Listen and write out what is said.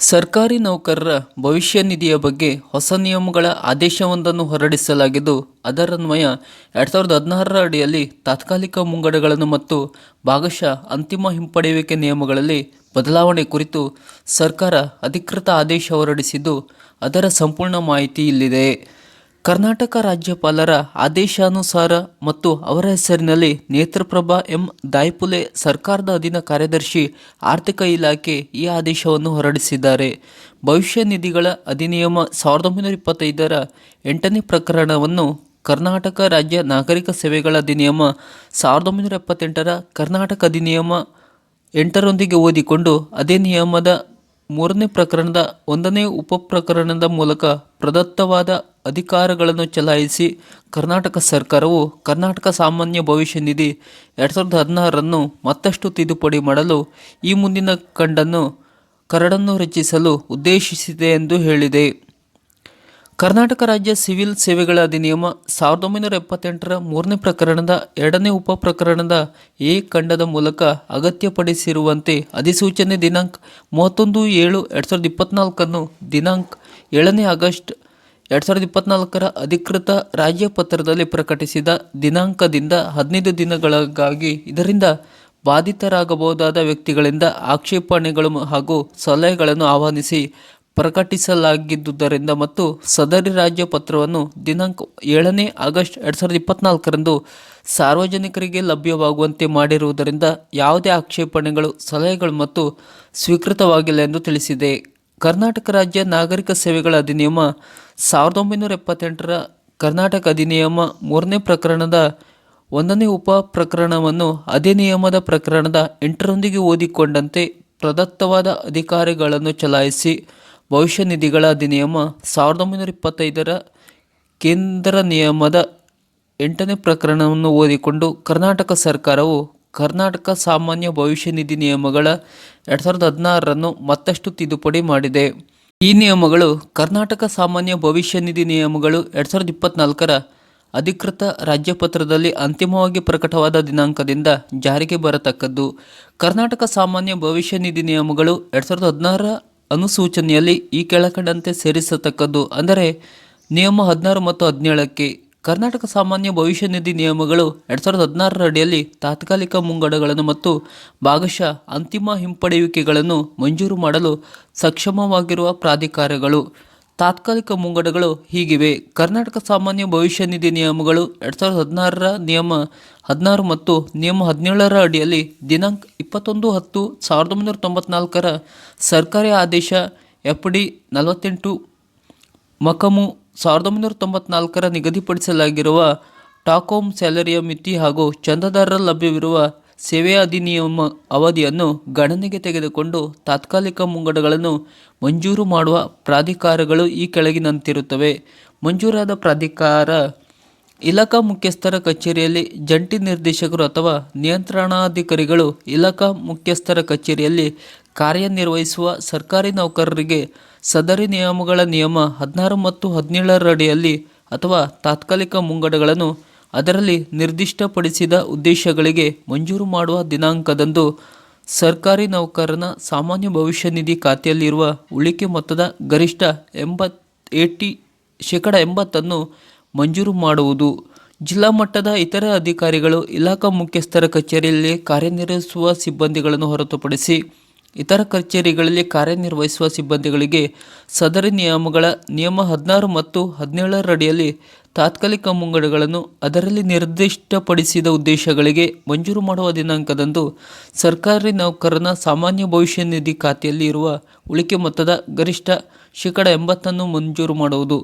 ಸರ್ಕಾರಿ ನೌಕರರ ಭವಿಷ್ಯ ನಿಧಿಯ ಬಗ್ಗೆ ಹೊಸ ನಿಯಮಗಳ ಆದೇಶವೊಂದನ್ನು ಹೊರಡಿಸಲಾಗಿದ್ದು ಅದರನ್ವಯ ಎರಡು ಸಾವಿರದ ಹದಿನಾರರ ಅಡಿಯಲ್ಲಿ ತಾತ್ಕಾಲಿಕ ಮುಂಗಡಗಳನ್ನು ಮತ್ತು ಭಾಗಶಃ ಅಂತಿಮ ಹಿಂಪಡೆಯುವಿಕೆ ನಿಯಮಗಳಲ್ಲಿ ಬದಲಾವಣೆ ಕುರಿತು ಸರ್ಕಾರ ಅಧಿಕೃತ ಆದೇಶ ಹೊರಡಿಸಿದ್ದು, ಅದರ ಸಂಪೂರ್ಣ ಮಾಹಿತಿ ಇಲ್ಲಿದೆ. ಕರ್ನಾಟಕ ರಾಜ್ಯಪಾಲರ ಆದೇಶಾನುಸಾರ ಮತ್ತು ಅವರ ಹೆಸರಿನಲ್ಲಿ ನೇತ್ರಪ್ರಭಾ ಎಂ. ದಾಯ್ಪುಲೆ ಸರ್ಕಾರದ ಅಧೀನ ಕಾರ್ಯದರ್ಶಿ ಆರ್ಥಿಕ ಇಲಾಖೆ ಈ ಆದೇಶವನ್ನು ಹೊರಡಿಸಿದ್ದಾರೆ. ಭವಿಷ್ಯ ನಿಧಿಗಳ ಅಧಿನಿಯಮ ಸಾವಿರದ ಒಂಬೈನೂರ ಇಪ್ಪತ್ತೈದರ ಎಂಟನೇ ಪ್ರಕರಣವನ್ನು ಕರ್ನಾಟಕ ರಾಜ್ಯ ನಾಗರಿಕ ಸೇವೆಗಳ ಅಧಿನಿಯಮ ಸಾವಿರದ ಒಂಬೈನೂರ ಎಪ್ಪತ್ತೆಂಟರ ಕರ್ನಾಟಕ ಅಧಿನಿಯಮ ಎಂಟರೊಂದಿಗೆ ಓದಿಕೊಂಡು ಅದೇ ನಿಯಮದ ಮೂರನೇ ಪ್ರಕರಣದ ಒಂದನೇ ಉಪಪ್ರಕರಣದ ಮೂಲಕ ಪ್ರದತ್ತವಾದ ಅಧಿಕಾರಗಳನ್ನು ಚಲಾಯಿಸಿ ಕರ್ನಾಟಕ ಸರ್ಕಾರವು ಕರ್ನಾಟಕ ಸಾಮಾನ್ಯ ಭವಿಷ್ಯ ನಿಧಿ ಎರಡು ಸಾವಿರದ ಹದಿನಾರನ್ನು ಮತ್ತಷ್ಟು ತಿದ್ದುಪಡಿ ಮಾಡಲು ಈ ಮುಂದಿನ ಕಂಡನ್ನು ಕರಡನ್ನು ರಚಿಸಲು ಉದ್ದೇಶಿಸಿದೆ ಎಂದು ಹೇಳಿದೆ. ಕರ್ನಾಟಕ ರಾಜ್ಯ ಸಿವಿಲ್ ಸೇವೆಗಳ ಅಧಿನಿಯಮ ಸಾವಿರದ ಒಂಬೈನೂರ ಎಪ್ಪತ್ತೆಂಟರ ಮೂರನೇ ಪ್ರಕರಣದ ಎರಡನೇ ಉಪ ಪ್ರಕರಣದ ಎ ಖಂಡದ ಮೂಲಕ ಅಗತ್ಯಪಡಿಸಿರುವಂತೆ ಅಧಿಸೂಚನೆ ದಿನಾಂಕ ಮೂವತ್ತೊಂದು ಏಳು ಎರಡು ಸಾವಿರದ ಇಪ್ಪತ್ನಾಲ್ಕನ್ನು ದಿನಾಂಕ ಏಳನೇ ಆಗಸ್ಟ್ ಎರಡು ಸಾವಿರದ ಇಪ್ಪತ್ನಾಲ್ಕರ ಅಧಿಕೃತ ರಾಜ್ಯಪತ್ರದಲ್ಲಿ ಪ್ರಕಟಿಸಿದ ದಿನಾಂಕದಿಂದ ಹದಿನೈದು ದಿನಗಳಿಗಾಗಿ ಇದರಿಂದ ಬಾಧಿತರಾಗಬಹುದಾದ ವ್ಯಕ್ತಿಗಳಿಂದ ಆಕ್ಷೇಪಣೆಗಳು ಹಾಗೂ ಸಲಹೆಗಳನ್ನು ಆಹ್ವಾನಿಸಿ ಪ್ರಕಟಿಸಲಾಗಿದ್ದುದರಿಂದ ಮತ್ತು ಸದರಿ ರಾಜ್ಯ ಪತ್ರವನ್ನು ದಿನಾಂಕ ಏಳನೇ ಆಗಸ್ಟ್ ಎರಡು ಸಾವಿರದ ಇಪ್ಪತ್ನಾಲ್ಕರಂದು ಸಾರ್ವಜನಿಕರಿಗೆ ಲಭ್ಯವಾಗುವಂತೆ ಮಾಡಿರುವುದರಿಂದ ಯಾವುದೇ ಆಕ್ಷೇಪಣೆಗಳು, ಸಲಹೆಗಳು ಮತ್ತು ಸ್ವೀಕೃತವಾಗಿಲ್ಲ ಎಂದು ತಿಳಿಸಿದೆ. ಕರ್ನಾಟಕ ರಾಜ್ಯ ನಾಗರಿಕ ಸೇವೆಗಳ ಅಧಿನಿಯಮ ಸಾವಿರದ ಒಂಬೈನೂರ ಎಪ್ಪತ್ತೆಂಟರ ಕರ್ನಾಟಕ ಅಧಿನಿಯಮ ಮೂರನೇ ಪ್ರಕರಣದ ಒಂದನೇ ಉಪ ಪ್ರಕರಣವನ್ನು ಅಧಿನಿಯಮದ ನಿಯಮದ ಪ್ರಕರಣದ ಎಂಟರೊಂದಿಗೆ ಓದಿಕೊಂಡಂತೆ ಪ್ರದತ್ತವಾದ ಅಧಿಕಾರಿಗಳನ್ನು ಚಲಾಯಿಸಿ ಭವಿಷ್ಯ ನಿಧಿಗಳ ಅಧಿನಿಯಮ ಸಾವಿರದ ಒಂಬೈನೂರ ಇಪ್ಪತ್ತೈದರ ಕೇಂದ್ರ ನಿಯಮದ ಎಂಟನೇ ಪ್ರಕರಣವನ್ನು ಓದಿಕೊಂಡು ಕರ್ನಾಟಕ ಸರ್ಕಾರವು ಕರ್ನಾಟಕ ಸಾಮಾನ್ಯ ಭವಿಷ್ಯ ನಿಧಿ ನಿಯಮಗಳ ಎರಡು ಸಾವಿರದ ಹದಿನಾರರನ್ನು ಮತ್ತಷ್ಟು ತಿದ್ದುಪಡಿ ಮಾಡಿದೆ. ಈ ನಿಯಮಗಳು ಕರ್ನಾಟಕ ಸಾಮಾನ್ಯ ಭವಿಷ್ಯ ನಿಧಿ ನಿಯಮಗಳು ಎರಡು ಸಾವಿರದ ಇಪ್ಪತ್ನಾಲ್ಕರ ಅಧಿಕೃತ ರಾಜ್ಯಪತ್ರದಲ್ಲಿ ಅಂತಿಮವಾಗಿ ಪ್ರಕಟವಾದ ದಿನಾಂಕದಿಂದ ಜಾರಿಗೆ ಬರತಕ್ಕದ್ದು. ಕರ್ನಾಟಕ ಸಾಮಾನ್ಯ ಭವಿಷ್ಯ ನಿಧಿ ನಿಯಮಗಳು ಎರಡು ಸಾವಿರದ ಹದಿನಾರರ ಅನುಸೂಚನೆಯಲ್ಲಿ ಈ ಕೆಳಕಂಡಂತೆ ಸೇರಿಸತಕ್ಕದ್ದು ಅಂದರೆ ನಿಯಮ ಹದಿನಾರು ಮತ್ತು ಹದಿನೇಳಕ್ಕೆ ಕರ್ನಾಟಕ ಸಾಮಾನ್ಯ ಭವಿಷ್ಯ ನಿಧಿ ನಿಯಮಗಳು ಎರಡು ಸಾವಿರದ ಹದಿನಾರರ ಅಡಿಯಲ್ಲಿ ತಾತ್ಕಾಲಿಕ ಮುಂಗಡಗಳನ್ನು ಮತ್ತು ಭಾಗಶಃ ಅಂತಿಮ ಹಿಂಪಡೆಯುವಿಕೆಗಳನ್ನು ಮಂಜೂರು ಮಾಡಲು ಸಕ್ಷಮವಾಗಿರುವ ಪ್ರಾಧಿಕಾರಗಳು. ತಾತ್ಕಾಲಿಕ ಮುಂಗಡಗಳು ಹೀಗಿವೆ. ಕರ್ನಾಟಕ ಸಾಮಾನ್ಯ ಭವಿಷ್ಯ ನಿಧಿ ನಿಯಮಗಳು ಎರಡು ಸಾವಿರದ ಹದಿನಾರರ ನಿಯಮ ಹದಿನಾರು ಮತ್ತು ನಿಯಮ ಹದಿನೇಳರ ಅಡಿಯಲ್ಲಿ ದಿನಾಂಕ ಇಪ್ಪತ್ತೊಂದು ಹತ್ತು ಸಾವಿರದ ಒಂಬೈನೂರ ತೊಂಬತ್ನಾಲ್ಕರ ಸರ್ಕಾರಿ ಆದೇಶ ಎಫ್ ಡಿ ನಲವತ್ತೆಂಟು ಮಕಮು ಸಾವಿರದ ಒಂಬೈನೂರ ತೊಂಬತ್ನಾಲ್ಕರ ನಿಗದಿಪಡಿಸಲಾಗಿರುವ ಟಾಕೋಮ್ ಸ್ಯಾಲರಿಯ ಮಿತಿ ಹಾಗೂ ಚಂದಾದಾರರ ಲಭ್ಯವಿರುವ ಸೇವೆಯ ಅಧಿನಿಯಮ ಅವಧಿಯನ್ನು ಗಣನೆಗೆ ತೆಗೆದುಕೊಂಡು ತಾತ್ಕಾಲಿಕ ಮುಂಗಡಗಳನ್ನು ಮಂಜೂರು ಮಾಡುವ ಪ್ರಾಧಿಕಾರಗಳು ಈ ಕೆಳಗಿನಂತಿರುತ್ತವೆ. ಮಂಜೂರಾದ ಪ್ರಾಧಿಕಾರ ಇಲಾಖಾ ಮುಖ್ಯಸ್ಥರ ಕಚೇರಿಯಲ್ಲಿ ಜಂಟಿ ನಿರ್ದೇಶಕರು ಅಥವಾ ನಿಯಂತ್ರಣಾಧಿಕಾರಿಗಳು ಇಲಾಖಾ ಮುಖ್ಯಸ್ಥರ ಕಚೇರಿಯಲ್ಲಿ ಕಾರ್ಯನಿರ್ವಹಿಸುವ ಸರ್ಕಾರಿ ನೌಕರರಿಗೆ ಸದರಿ ನಿಯಮಗಳ ನಿಯಮ ಹದಿನಾರು ಮತ್ತು ಹದಿನೇಳರಡಿಯಲ್ಲಿ ಅಥವಾ ತಾತ್ಕಾಲಿಕ ಮುಂಗಡಗಳನ್ನು ಅದರಲ್ಲಿ ನಿರ್ದಿಷ್ಟಪಡಿಸಿದ ಉದ್ದೇಶಗಳಿಗೆ ಮಂಜೂರು ಮಾಡುವ ದಿನಾಂಕದಂದು ಸರ್ಕಾರಿ ನೌಕರನ ಸಾಮಾನ್ಯ ಭವಿಷ್ಯ ನಿಧಿ ಖಾತೆಯಲ್ಲಿರುವ ಉಳಿಕೆ ಮೊತ್ತದ ಗರಿಷ್ಠ ಎಂಬತ್ ಏಟಿ ಶೇಕಡ ಎಂಬತ್ತನ್ನು ಮಂಜೂರು ಮಾಡುವುದು. ಜಿಲ್ಲಾ ಮಟ್ಟದ ಇತರ ಅಧಿಕಾರಿಗಳು ಇಲಾಖಾ ಮುಖ್ಯಸ್ಥರ ಕಚೇರಿಯಲ್ಲಿ ಕಾರ್ಯನಿರ್ವಹಿಸುವ ಸಿಬ್ಬಂದಿಗಳನ್ನು ಹೊರತುಪಡಿಸಿ ಇತರ ಕಚೇರಿಗಳಲ್ಲಿ ಕಾರ್ಯನಿರ್ವಹಿಸುವ ಸಿಬ್ಬಂದಿಗಳಿಗೆ ಸದರಿ ನಿಯಮಗಳ ನಿಯಮ ಹದಿನಾರು ಮತ್ತು ಹದಿನೇಳರಡಿಯಲ್ಲಿ ತಾತ್ಕಾಲಿಕ ಮುಂಗಡಗಳನ್ನು ಅದರಲ್ಲಿ ನಿರ್ದಿಷ್ಟಪಡಿಸಿದ ಉದ್ದೇಶಗಳಿಗೆ ಮಂಜೂರು ಮಾಡುವ ದಿನಾಂಕದಂದು ಸರ್ಕಾರಿ ನೌಕರನ ಸಾಮಾನ್ಯ ಭವಿಷ್ಯ ನಿಧಿ ಖಾತೆಯಲ್ಲಿ ಇರುವ ಉಳಿಕೆ ಮೊತ್ತದ ಗರಿಷ್ಠ ಶೇಕಡ ಎಂಬತ್ತನ್ನು ಮಂಜೂರು ಮಾಡುವುದು.